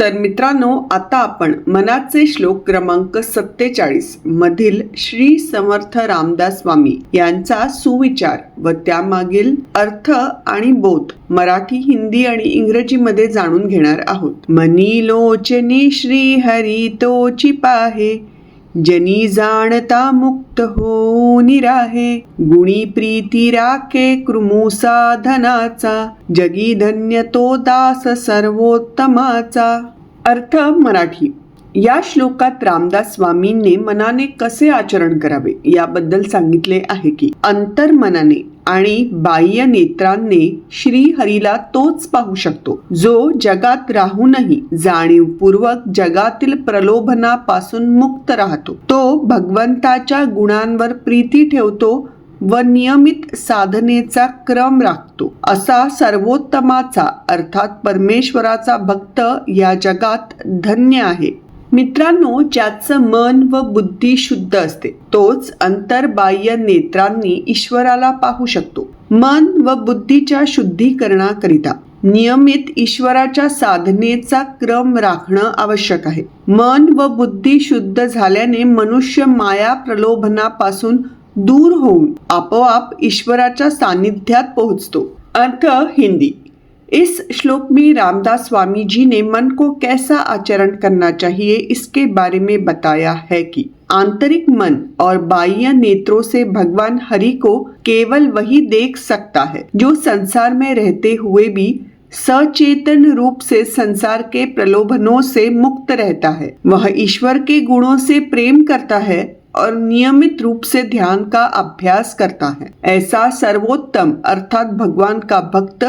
तर मित्रांनो आता आपण मनाचे श्लोक क्रमांक सत्तेचाळीस मधील श्री समर्थ रामदास स्वामी यांचा सुविचार व त्यामागील अर्थ आणि बोध मराठी हिंदी आणि इंग्रजीमध्ये जाणून घेणार आहोत. मनी लोचनी श्री हरी तोची पाहे जनी जाणता मुक्त हो निराहे गुणी प्रीती राखे कृमू साधनाचा. जगी धन्य तो दास सर्वोत्तमाचा. अर्थ मराठी. या श्लोकात रामदास स्वामींनी मनाने कसे आचरण करावे याबद्दल सांगितले आहे की अंतर्मनाने आणि बाह्य नेत्रांनी श्रीहरीला तोच पाहू शकतो. जो जगात राहूनही जाणीवपूर्वक जगातील प्रलोभनापासून मुक्त राहतो. तो भगवंताच्या गुणांवर प्रीती ठेवतो व नियमित साधनेचा क्रम राखतो. असा सर्वोत्तमाचा अर्थात परमेश्वराचा भक्त या जगात धन्य आहे. मित्रांनो ज्याचं मन व बुद्धी शुद्ध असते तोच अंतर्बाह्य नेत्रांनी ईश्वराला पाहू शकतो. मन व बुद्धीच्या शुद्धीकरणाकरिता नियमित ईश्वराच्या साधनेचा क्रम राखणं आवश्यक आहे. मन व बुद्धी शुद्ध झाल्याने मनुष्य माया प्रलोभनापासून दूर होऊन आपोआप ईश्वराच्या सानिध्यात पोहोचतो. अर्थ हिंदी. इस श्लोक में रामदास स्वामी जी ने मन को कैसा आचरण करना चाहिए इसके बारे में बताया है कि आंतरिक मन और बाह्य नेत्रों से भगवान हरि को केवल वही देख सकता है, जो संसार में रहते हुए भी सचेतन रूप से संसार के प्रलोभनों से मुक्त रहता है। वह ईश्वर के गुणों से प्रेम करता है और नियमित रूप से ध्यान का अभ्यास करता है। ऐसा सर्वोत्तम अर्थात भगवान का भक्त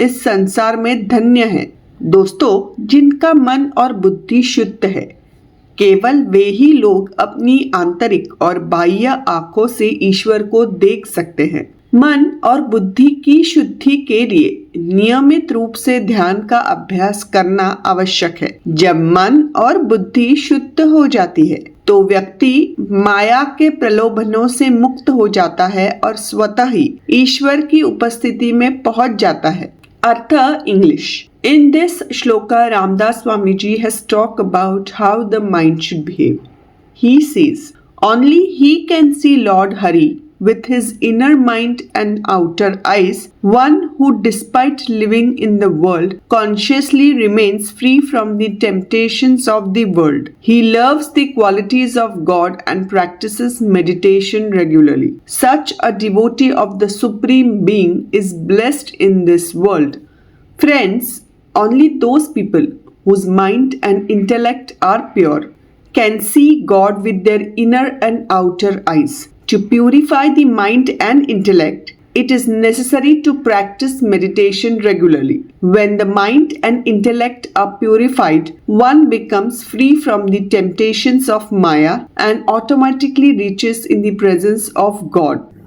इस संसार में धन्य है। दोस्तों, जिनका मन और बुद्धि शुद्ध है, केवल वे ही लोग अपनी आंतरिक और बाह्य आँखों से ईश्वर को देख सकते हैं। मन और बुद्धि की शुद्धि के लिए नियमित रूप से ध्यान का अभ्यास करना आवश्यक है। जब मन और बुद्धि शुद्ध हो जाती है तो व्यक्ति माया के प्रलोभनों से मुक्त हो जाता है और स्वतः ही ईश्वर की उपस्थिति में पहुँच जाता है। Artha English. In this shloka, Ramdas Swamiji has talked about how the mind should behave. He says, Only he can see Lord Hari with his inner mind and outer eyes, one who, despite living in the world, consciously remains free from the temptations of the world. He loves the qualities of God and practices meditation regularly. Such a devotee of the Supreme Being is blessed in this world. Friends, only those people whose mind and intellect are pure can see God with their inner and outer eyes. To purify the mind and intellect, it is necessary to practice meditation regularly. When the mind and intellect are purified, one becomes free from the temptations of Maya and automatically reaches in the presence of God.